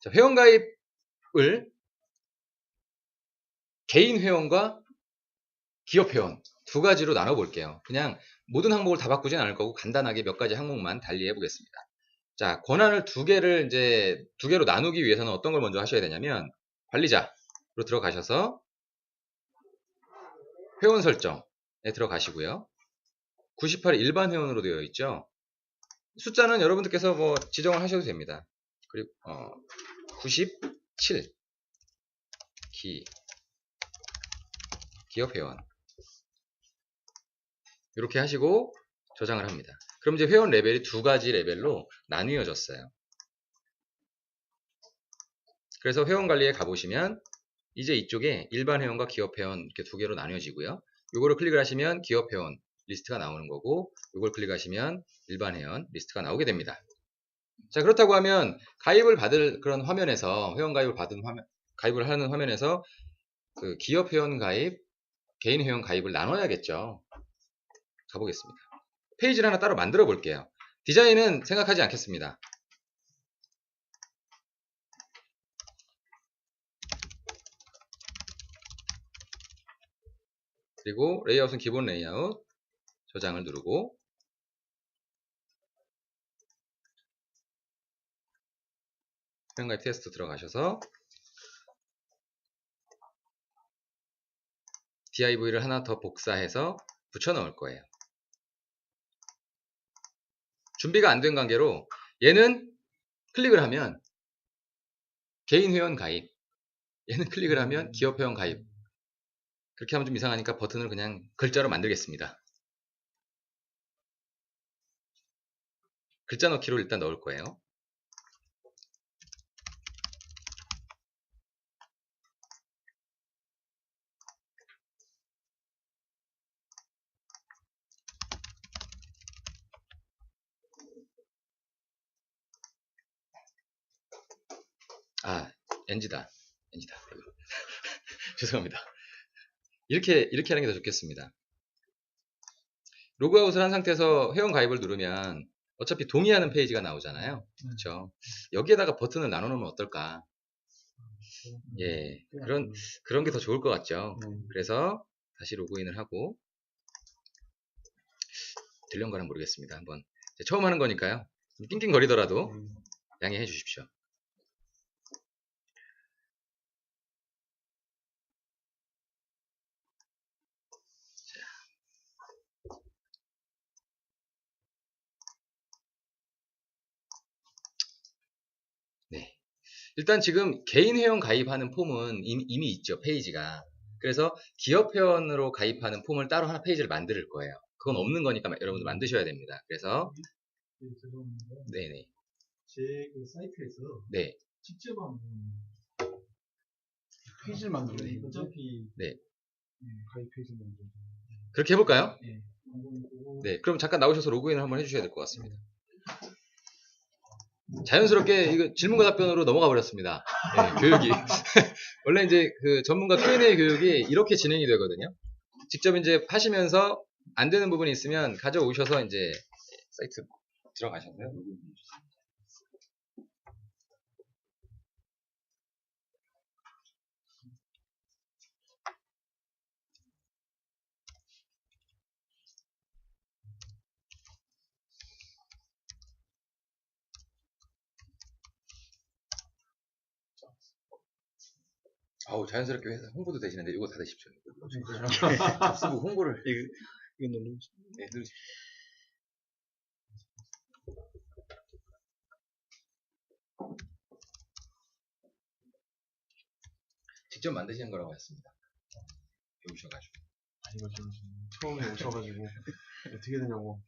자, 회원가입을 개인 회원과 기업 회원 두 가지로 나눠 볼게요. 그냥 모든 항목을 다 바꾸진 않을 거고 간단하게 몇 가지 항목만 달리해 보겠습니다. 자, 권한을 두 개를 이제 두 개로 나누기 위해서는 어떤 걸 먼저 하셔야 되냐면 관리자로 들어가셔서 회원 설정에 들어가시고요. 98이 일반 회원으로 되어 있죠. 숫자는 여러분들께서 뭐 지정을 하셔도 됩니다. 그리고 어, 97 기 기업 회원 이렇게 하시고 저장을 합니다. 그럼 이제 회원 레벨이 두 가지 레벨로 나뉘어졌어요. 그래서 회원 관리에 가보시면 이제 이쪽에 일반 회원과 기업 회원 이렇게 두 개로 나뉘어지고요. 이거를 클릭을 하시면 기업 회원 리스트가 나오는 거고 이걸 클릭하시면 일반 회원 리스트가 나오게 됩니다. 자 그렇다고 하면 가입을 받을 그런 화면에서 회원 가입을 받은 화면 가입을 하는 화면에서 그 기업 회원 가입 개인 회원 가입을 나눠야겠죠. 가보겠습니다. 페이지를 하나 따로 만들어 볼게요. 디자인은 생각하지 않겠습니다. 그리고 레이아웃은 기본 레이아웃 저장을 누르고 회원가입 테스트 들어가셔서 div를 하나 더 복사해서 붙여 넣을 거예요. 준비가 안 된 관계로 얘는 클릭을 하면 개인 회원 가입 얘는 클릭을 하면 기업 회원 가입 그렇게 하면 좀 이상하니까 버튼을 그냥 글자로 만들겠습니다. 글자 넣기로 일단 넣을 거예요. 아, NG다. NG다. 죄송합니다. 이렇게, 이렇게 하는 게 더 좋겠습니다. 로그아웃을 한 상태에서 회원 가입을 누르면 어차피 동의하는 페이지가 나오잖아요. 그렇죠. 여기에다가 버튼을 나눠 놓으면 어떨까? 예. 그런, 그런 게 더 좋을 것 같죠. 그래서 다시 로그인을 하고 들렸는가는 모르겠습니다. 한번 처음 하는 거니까요. 낑낑거리더라도 양해해 주십시오. 네. 일단 지금 개인 회원 가입하는 폼은 이미, 이미 있죠. 페이지가. 그래서 기업 회원으로 가입하는 폼을 따로 하나 페이지를 만들 거예요. 그건 없는 거니까 여러분들 만드셔야 됩니다. 그래서 네, 죄송합니다. 네네. 제그 사이트에서 네. 직접 하는 페이지를 만들어야 네, 되는 거죠? 어차피 네. 네, 가입 페이지 만들죠. 그렇게 해볼까요? 네. 한번 네. 그럼 잠깐 나오셔서 로그인을 한번 해주셔야 될 것 같습니다. 자연스럽게 이거 질문과 답변으로 넘어가 버렸습니다. 네, 교육이. 원래 이제 그 전문가 Q&A 교육이 이렇게 진행이 되거든요. 직접 이제 하시면서 안 되는 부분이 있으면 가져오셔서 이제 사이트 들어가셨나요? 아우 자연스럽게 회사 홍보도 되시는데 이거 닫으십시오. 접수부 홍보를 이거, 이거 누르면 네, 누르십시오. 직접 만드시는 거라고 했습니다. 배우셔가지고. 아, 이거 지금 처음에 오셔가지고 어떻게 되냐고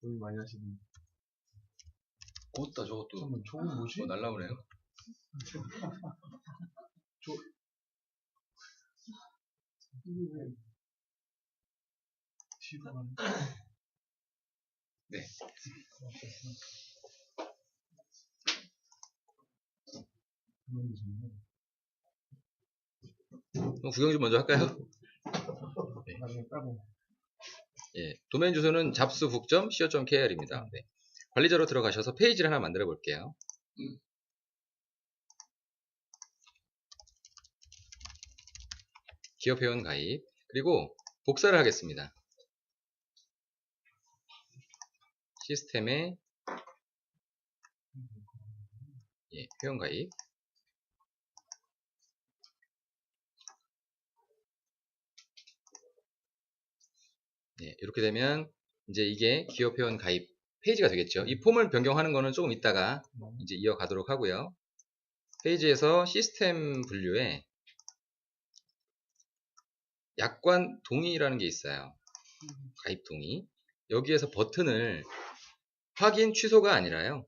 고민 많이 하시던데 곧다 저것도 잠깐만 저건 뭐지? 뭐 날라오네요. 이게 왜 뒤로 가는 네. 있네. 그럼 구경 좀 먼저 할까요? 따로 예, 도메인 주소는 잡수북.co.kr입니다. 네. 관리자로 들어가셔서 페이지를 하나 만들어 볼게요. 기업 회원 가입 그리고 복사를 하겠습니다. 시스템에 예, 회원 가입 예, 이렇게 되면 이제 이게 기업 회원 가입 페이지가 되겠죠. 이 폼을 변경하는 거는 조금 이따가 이제 이어가도록 하고요. 페이지에서 시스템 분류에 약관 동의라는 게 있어요. 가입 동의. 여기에서 버튼을 확인 취소가 아니라요.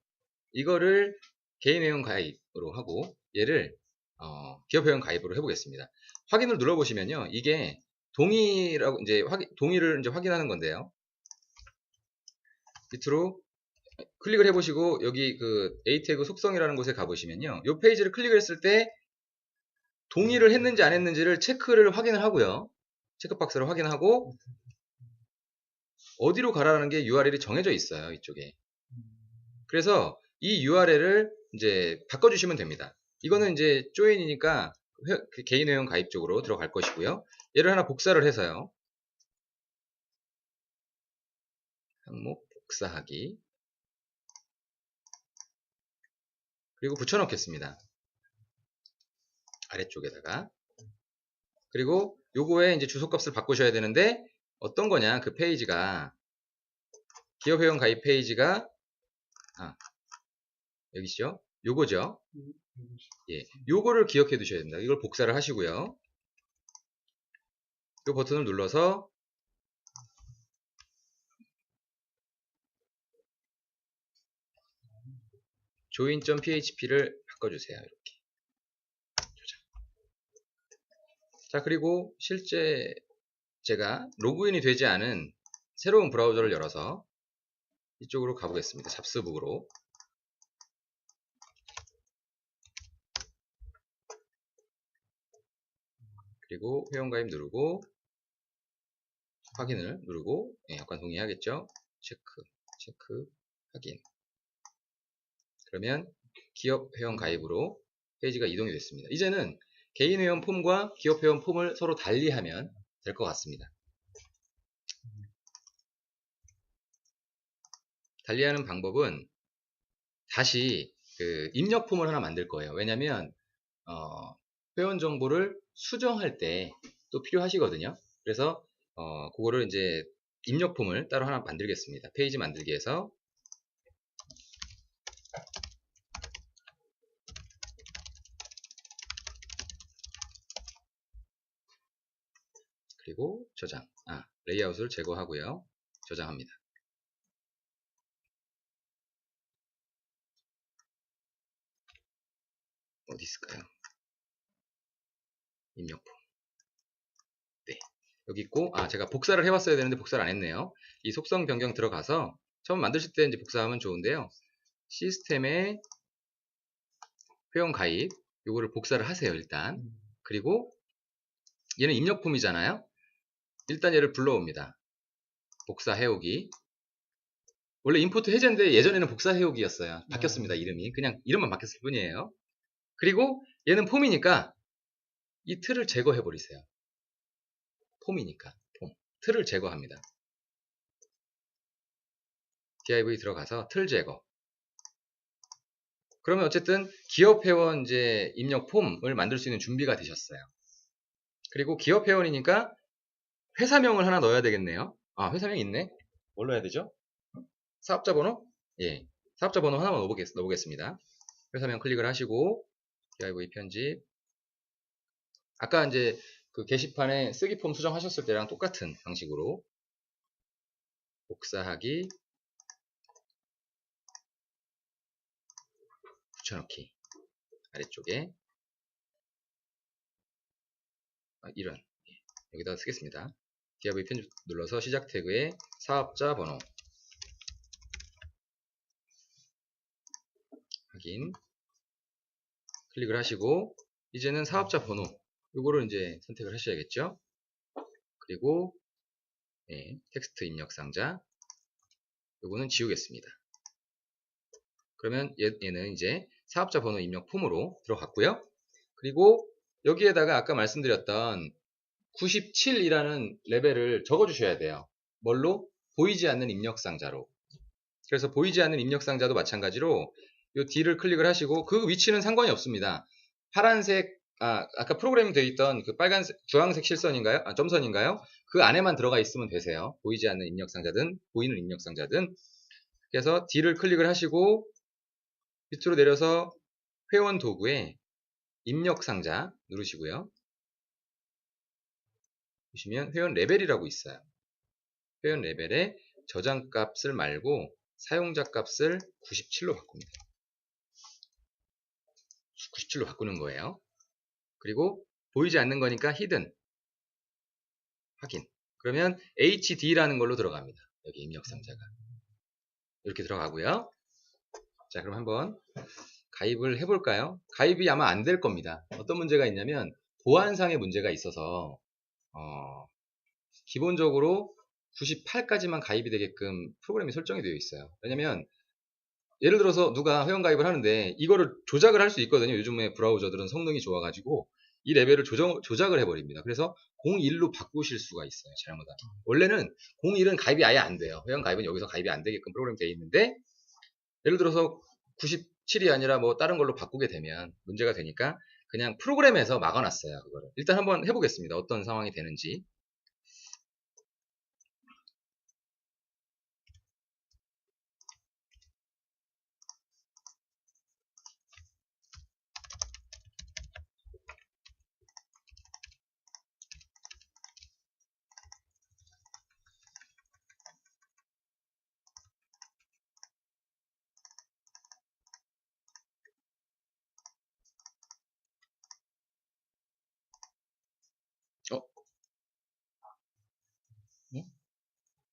이거를 개인 회원 가입으로 하고 얘를 어, 기업 회원 가입으로 해보겠습니다. 확인을 눌러보시면요. 이게 동의라고 이제 확인, 동의를 이제 확인하는 건데요. 밑으로 클릭을 해보시고 여기 그 A 태그 속성이라는 곳에 가보시면요. 이 페이지를 클릭을 했을 때 동의를 했는지 안 했는지를 체크를 확인을 하고요. 체크박스를 확인하고 어디로 가라는 게 URL이 정해져 있어요. 이쪽에. 그래서 이 URL을 이제 바꿔주시면 됩니다. 이거는 이제 조인이니까 회- 그 개인 회원 가입 쪽으로 들어갈 것이고요. 얘를 하나 복사를 해서요. 항목 복사하기. 그리고 붙여넣겠습니다. 아래쪽에다가. 그리고 요거에 이제 주소값을 바꾸셔야 되는데 어떤 거냐? 그 페이지가 기업 회원 가입 페이지가 아 여기죠? 요거죠? 예 요거를 기억해 두셔야 됩니다. 이걸 복사를 하시고요. 요 버튼을 눌러서 join.php를 바꿔주세요 이렇게 조작. 자 그리고 실제 제가 로그인이 되지 않은 새로운 브라우저를 열어서 이쪽으로 가보겠습니다. 잡스북으로. 그리고 회원가입 누르고 확인을 누르고 예, 약관 동의하겠죠? 체크, 체크, 확인. 그러면 기업 회원 가입으로 페이지가 이동이 됐습니다. 이제는 개인 회원 폼과 기업 회원 폼을 서로 달리하면 될 것 같습니다. 달리하는 방법은 다시 그 입력 폼을 하나 만들 거예요. 왜냐하면 어, 회원 정보를 수정할 때 또 필요하시거든요. 그래서 어, 그거를 이제 입력 폼을 따로 하나 만들겠습니다. 페이지 만들기에서 그리고 저장. 아, 레이아웃을 제거하고요. 저장합니다. 어디 있을까요? 입력품. 네. 여기 있고, 아, 제가 복사를 해봤어야 되는데 복사를 안 했네요. 이 속성 변경 들어가서 처음 만드실 때 이제 복사하면 좋은데요. 시스템에 회원 가입, 요거를 복사를 하세요, 일단. 그리고 얘는 입력품이잖아요. 일단 얘를 불러옵니다. 복사 해오기. 원래 임포트 해제인데 예전에는 복사 해오기였어요. 바뀌었습니다. 이름이. 그냥 이름만 바뀌었을 뿐이에요. 그리고 얘는 폼이니까 이 틀을 제거해 버리세요. 폼이니까 폼. 틀을 제거합니다. div 들어가서 틀 제거. 그러면 어쨌든 기업 회원 이제 입력 폼을 만들 수 있는 준비가 되셨어요. 그리고 기업 회원이니까 회사명을 하나 넣어야 되겠네요. 아, 회사명 있네. 뭘 넣어야 되죠? 사업자 번호? 예. 사업자 번호 하나만 넣어보겠, 넣어보겠습니다. 회사명 클릭을 하시고, div 편집. 아까 이제 그 게시판에 쓰기 폼 수정하셨을 때랑 똑같은 방식으로 복사하기, 붙여넣기. 아래쪽에. 아, 이런. 예. 여기다 쓰겠습니다. Div 편집 눌러서 시작 태그에 사업자 번호. 확인. 클릭을 하시고 이제는 사업자 번호. 요거를 이제 선택을 하셔야겠죠? 그리고 네, 텍스트 입력 상자. 요거는 지우겠습니다. 그러면 얘, 얘는 이제 사업자 번호 입력 폼으로 들어갔고요. 그리고 여기에다가 아까 말씀드렸던 97이라는 레벨을 적어주셔야 돼요. 뭘로? 보이지 않는 입력상자로. 그래서 보이지 않는 입력상자도 마찬가지로 이 D를 클릭을 하시고 그 위치는 상관이 없습니다. 파란색, 아, 아까 프로그래밍 되어 있던 그 빨간색, 주황색 실선인가요? 아, 점선인가요? 그 안에만 들어가 있으면 되세요. 보이지 않는 입력상자든 보이는 입력상자든. 그래서 D를 클릭을 하시고 밑으로 내려서 회원 도구에 입력상자 누르시고요. 보시면 회원 레벨이라고 있어요. 회원 레벨에 저장 값을 말고 사용자 값을 97로 바꿉니다. 97로 바꾸는 거예요. 그리고 보이지 않는 거니까 히든 확인. 그러면 HD라는 걸로 들어갑니다. 여기 입력 상자가. 이렇게 들어가고요. 자, 그럼 한번 가입을 해볼까요? 가입이 아마 안 될 겁니다. 어떤 문제가 있냐면 보안상의 문제가 있어서 어, 기본적으로 98까지만 가입이 되게끔 프로그램이 설정이 되어 있어요. 왜냐면 예를 들어서 누가 회원 가입을 하는데 이거를 조작을 할 수 있거든요. 요즘에 브라우저들은 성능이 좋아가지고 이 레벨을 조정, 조작을 해버립니다. 그래서 01로 바꾸실 수가 있어요. 잘못하면. 원래는 01은 가입이 아예 안 돼요. 회원 가입은 여기서 가입이 안 되게끔 프로그램 되어 있는데 예를 들어서 97이 아니라 뭐 다른 걸로 바꾸게 되면 문제가 되니까 그냥 프로그램에서 막아놨어요. 그거를. 일단 한번 해보겠습니다. 어떤 상황이 되는지.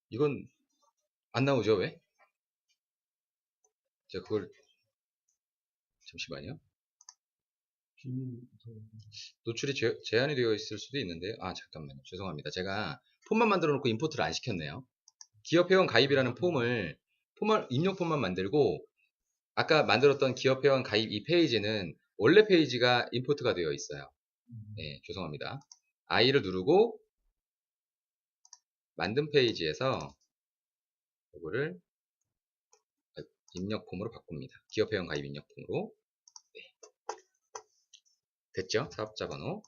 이건 안 나오죠, 왜? 자, 그걸 잠시만요. 노출이 제, 제한이 되어 있을 수도 있는데 아 잠깐만요. 죄송합니다. 제가 폼만 만들어 놓고 임포트를 안 시켰네요. 기업 회원 가입이라는 폼을 폼을 입력 폼만 만들고 아까 만들었던 기업 회원 가입 이 페이지는 원래 페이지가 임포트가 되어 있어요. 네 죄송합니다. I를 누르고 만든 페이지에서 이거를 입력 폼으로 바꿉니다 기업 회원 가입 입력 폼으로 됐죠? 사업자 번호.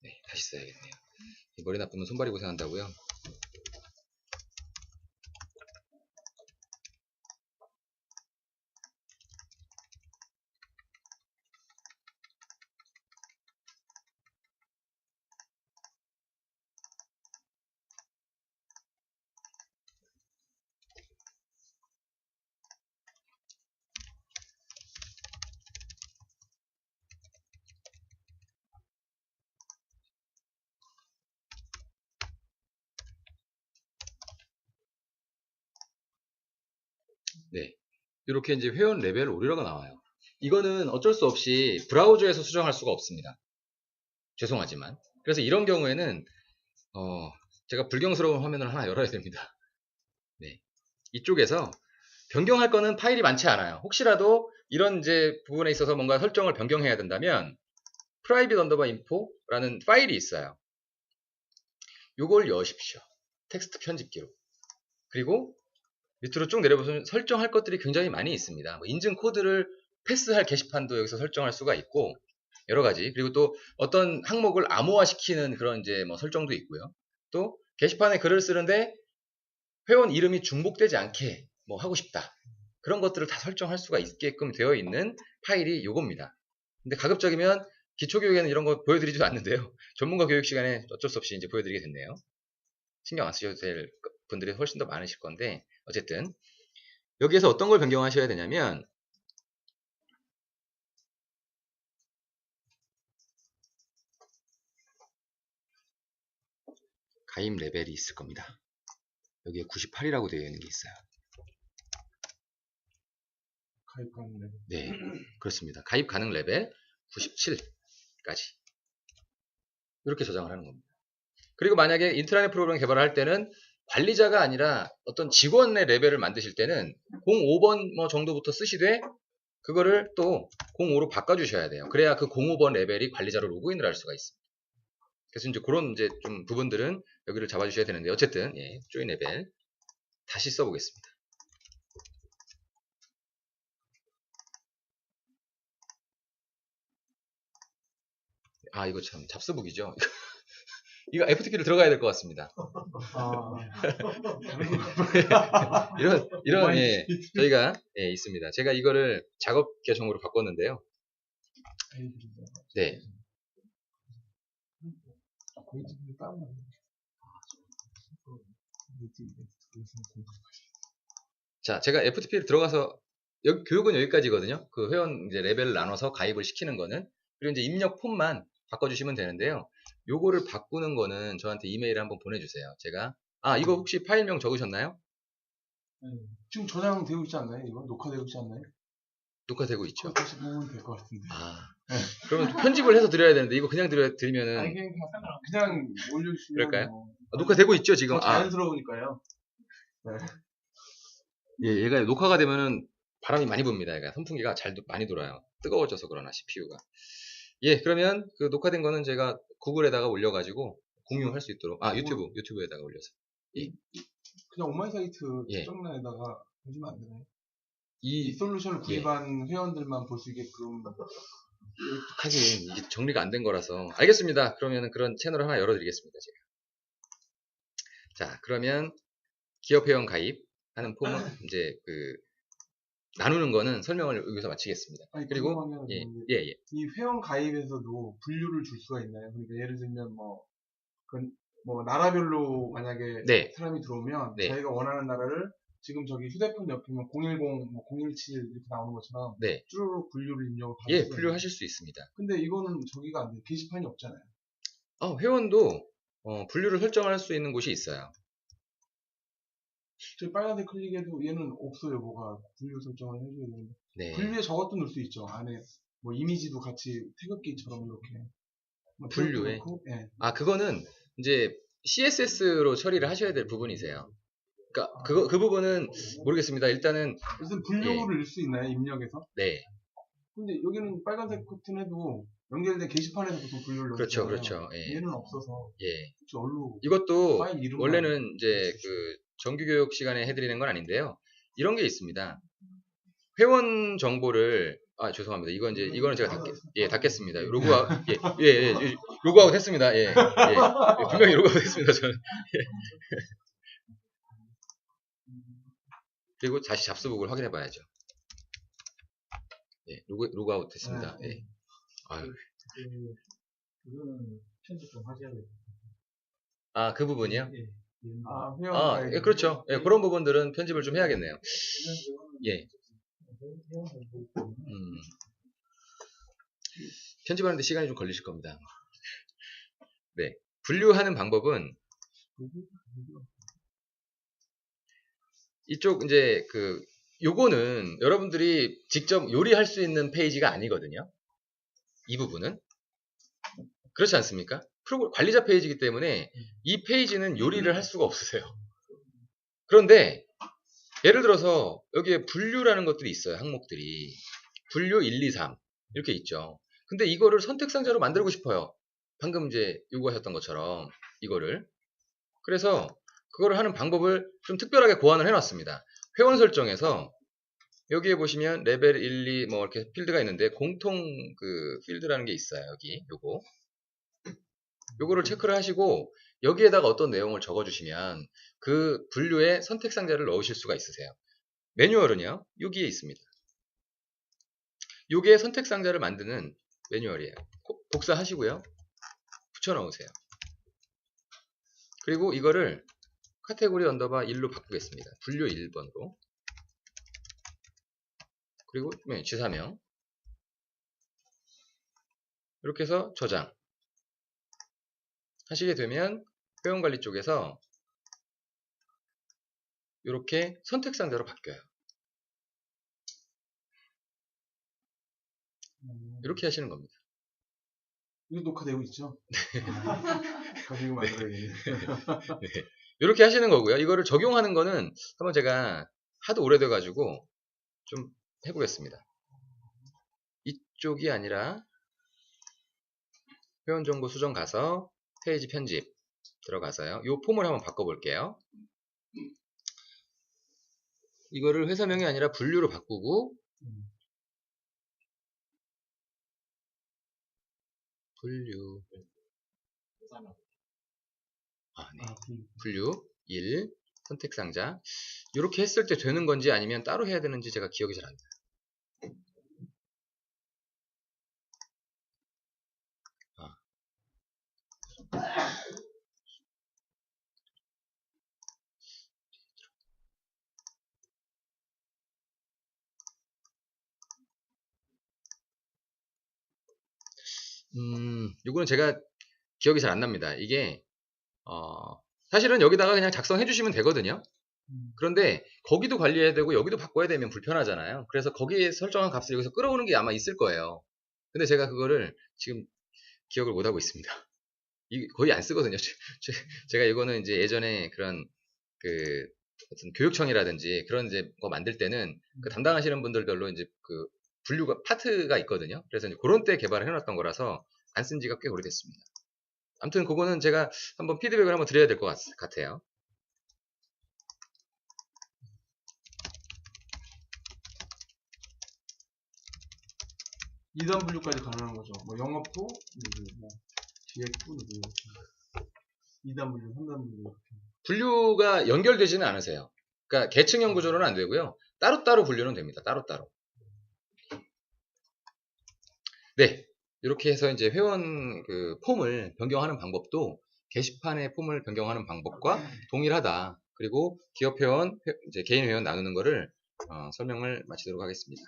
네, 다시 써야겠네요. 이 머리 나쁘면 손발이 고생한다고요? 네. 이렇게 이제 회원 레벨 오류라가 나와요. 이거는 어쩔 수 없이 브라우저에서 수정할 수가 없습니다. 죄송하지만. 그래서 이런 경우에는 어, 제가 불경스러운 화면을 하나 열어야 됩니다. 네. 이쪽에서 변경할 거는 파일이 많지 않아요. 혹시라도 이런 이제 부분에 있어서 뭔가 설정을 변경해야 된다면 private underbar info라는 파일이 있어요. 요걸 여십시오. 텍스트 편집기로. 그리고 밑으로 쭉 내려보시면 설정할 것들이 굉장히 많이 있습니다. 뭐 인증 코드를 패스할 게시판도 여기서 설정할 수가 있고 여러 가지 그리고 또 어떤 항목을 암호화시키는 그런 이제 뭐 설정도 있고요. 또 게시판에 글을 쓰는데 회원 이름이 중복되지 않게 뭐 하고 싶다 그런 것들을 다 설정할 수가 있게끔 되어 있는 파일이 요겁니다. 근데 가급적이면 기초교육에는 이런 거 보여드리지도 않는데요. 전문가 교육 시간에 어쩔 수 없이 이제 보여드리게 됐네요. 신경 안 쓰셔도 될 분들이 훨씬 더 많으실 건데 어쨌든 여기에서 어떤 걸 변경하셔야 되냐면 가입 레벨이 있을 겁니다. 여기에 98이라고 되어 있는 게 있어요. 가입 가능 레벨. 네, 그렇습니다. 가입 가능 레벨 97까지 이렇게 저장을 하는 겁니다. 그리고 만약에 인트라넷 프로그램 개발을 할 때는 관리자가 아니라 어떤 직원의 레벨을 만드실 때는 05번 뭐 정도부터 쓰시되 그거를 또 05로 바꿔주셔야 돼요. 그래야 그 05번 레벨이 관리자로 로그인을 할 수가 있습니다. 그래서 이제 그런 이제 좀 부분들은 여기를 잡아주셔야 되는데 어쨌든 예, 조인 레벨 다시 써보겠습니다. 아 이거 참 잡스북이죠. 이거 FTP를 들어가야 될 것 같습니다. 아, 이런 이런 예, 저희가 예, 있습니다. 제가 이거를 작업 계정으로 바꿨는데요. 네, 자 제가 FTP를 들어가서 여기, 교육은 여기까지거든요. 그 회원 이제 레벨을 나눠서 가입을 시키는 거는 그리고 이제 입력 폼만 바꿔주시면 되는데요. 요거를 바꾸는 거는 저한테 이메일 한번 보내주세요. 제가 아 이거 혹시 파일명 적으셨나요? 지금 저장되고 있지 않나요? 이거 녹화되고 있지 않나요? 녹화되고 있죠. 다시 보면 될 것 같은데. 아 네. 그러면 편집을 해서 드려야 되는데 이거 그냥 드려, 드리면은 아니 그냥 그냥 올려주시면 그럴까요? 뭐 아, 녹화되고 있죠 지금. 더아 자연스러우니까요. 예, 얘가 녹화가 되면은 바람이 많이 붑니다. 얘가 선풍기가 잘 도- 많이 돌아요. 뜨거워져서 그러나 CPU가. 예, 그러면 그 녹화된 거는 제가 구글에다가 올려가지고 공유할 수 있도록 아 유튜브 유튜브에다가 올려서 그냥 온마이 사이트 예. 정란에다가 보시면 안 되나요? 이 이 솔루션을 구입한 회원들만 볼 수 있게끔 하긴 이게 정리가 안 된 거라서 알겠습니다. 그러면은 그런 채널을 하나 열어드리겠습니다. 제가. 자, 그러면 기업 회원 가입 하는 폼은 이제 그 나누는 거는 설명을 여기서 마치겠습니다. 아니, 그리고 예, 예, 예. 이 회원 가입에서도 분류를 줄 수가 있나요? 그러니까 예를 들면 뭐, 그, 뭐 나라별로 만약에 네. 사람이 들어오면 네. 자기가 원하는 나라를 지금 저기 휴대폰 옆이면 010, 뭐 017 이렇게 나오는 것처럼 네. 쭉 분류를 입력을 받을 예, 있나요? 분류하실 수 있습니다. 근데 이거는 저기가 안 돼. 게시판이 없잖아요. 어, 회원도 어, 분류를 설정할 수 있는 곳이 있어요. 저기 빨간색 클릭해도 얘는 없어요. 뭐가 분류 설정을 해줘야 되는데. 네. 분류에 저것도 넣을 수 있죠. 안에 뭐 이미지도 같이 태극기처럼 이렇게. 뭐 분류에? 넣고, 예. 아, 그거는 이제 CSS로 처리를 하셔야 될 부분이세요. 그러니까 그거 그 부분은 모르겠습니다. 일단은 그래서 분류를 넣을 수 있나요? 입력에서? 네. 근데 여기는 빨간색 커튼 해도 연결된 게시판에서 보통 분류를 그렇죠. 넣잖아요. 그렇죠. 예. 얘는 없어서 예. 얼로 이것도 원래는 이제 그 정규 교육 시간에 해드리는 건 아닌데요. 이런 게 있습니다. 회원 정보를 아 죄송합니다. 이건 이제 이거는 제가 닫겠, 예 닫겠습니다. 로그아웃 예 예 예, 예, 로그아웃 했습니다. 예, 예, 예, 분명히 로그아웃 했습니다. 저는 예. 그리고 다시 잡스북을 확인해 봐야죠. 예 로그 로그아웃 했습니다. 네. 예. 아유, 그. 아, 그 부분이요? 아, 회원 아. 예, 그렇죠. 예, 그런 부분들은 편집을 좀 해야겠네요. 예. 음. 편집하는데 시간이 좀 걸리실 겁니다. 네. 분류하는 방법은 이쪽 이제 그 요거는 여러분들이 직접 요리할 수 있는 페이지가 아니거든요. 이 부분은 그렇지 않습니까? 프로그램 관리자 페이지이기 때문에 이 페이지는 요리를 할 수가 없으세요. 그런데 예를 들어서 여기에 분류라는 것들이 있어요. 항목들이 분류 1, 2, 3 이렇게 있죠. 근데 이거를 선택 상자로 만들고 싶어요. 방금 이제 요구하셨던 것처럼 이거를 그래서 그거를 하는 방법을 좀 특별하게 고안을 해놨습니다. 회원 설정에서 여기에 보시면 레벨 1, 2 뭐 이렇게 필드가 있는데 공통 그 필드라는 게 있어요. 여기 요거 요거를 체크를 하시고 여기에다가 어떤 내용을 적어주시면 그 분류에 선택 상자를 넣으실 수가 있으세요. 매뉴얼은요 여기에 있습니다. 요게 선택 상자를 만드는 매뉴얼이에요. 고- 복사하시고요. 붙여 넣으세요. 그리고 이거를 카테고리 언더바 1로 바꾸겠습니다. 분류 1번으로. 그리고 네, 지사명. 이렇게 해서 저장. 하시게 되면 회원관리 쪽에서 이렇게 선택 상자로 바뀌어요. 이렇게 하시는 겁니다. 이거 녹화되고 있죠? 가서 이거 만들어야겠네. 이렇게 하시는 거고요. 이거를 적용하는 거는 한번 제가 하도 오래돼 가지고 좀 해보겠습니다. 이쪽이 아니라 회원정보 수정 가서 페이지 편집 들어가서요. 이 폼을 한번 바꿔볼게요. 이거를 회사명이 아니라 분류로 바꾸고 음. 분류 아, 네. 아, 그- 분류 1 선택 상자 이렇게 했을 때 되는 건지 아니면 따로 해야 되는지 제가 기억이 잘 안 나요. 음, 요거는 제가 기억이 잘 안 납니다. 이게 어, 사실은 여기다가 그냥 작성해 주시면 되거든요. 음. 그런데 거기도 관리해야 되고 여기도 바꿔야 되면 불편하잖아요. 그래서 거기에 설정한 값을 여기서 끌어오는 게 아마 있을 거예요. 근데 제가 그거를 지금 기억을 못 하고 있습니다. 이 거의 안 쓰거든요. 제- 제가 이거는 이제 예전에 그런 그 어떤 교육청이라든지 그런 이제 거 만들 때는 그 담당하시는 분들별로 이제 그 분류가 파트가 있거든요. 그래서 이제 그런 때 개발을 해놨던 거라서 안 쓴 지가 꽤 오래됐습니다. 아무튼 그거는 제가 한번 피드백을 한번 드려야 될 것 같아요. 이단 분류까지 가능한 거죠. 뭐 영업부, 뭐 기획부, 누구 이렇게. 2단 분류, 3단 분류 이렇게. 분류가 연결되지는 않으세요. 그러니까 계층형 구조로는 안 되고요. 따로따로 분류는 됩니다. 따로따로. 네. 이렇게 해서 이제 회원 그 폼을 변경하는 방법도 게시판의 폼을 변경하는 방법과 동일하다. 그리고 기업 회원, 회- 이제 개인 회원 나누는 거를 어, 설명을 마치도록 하겠습니다.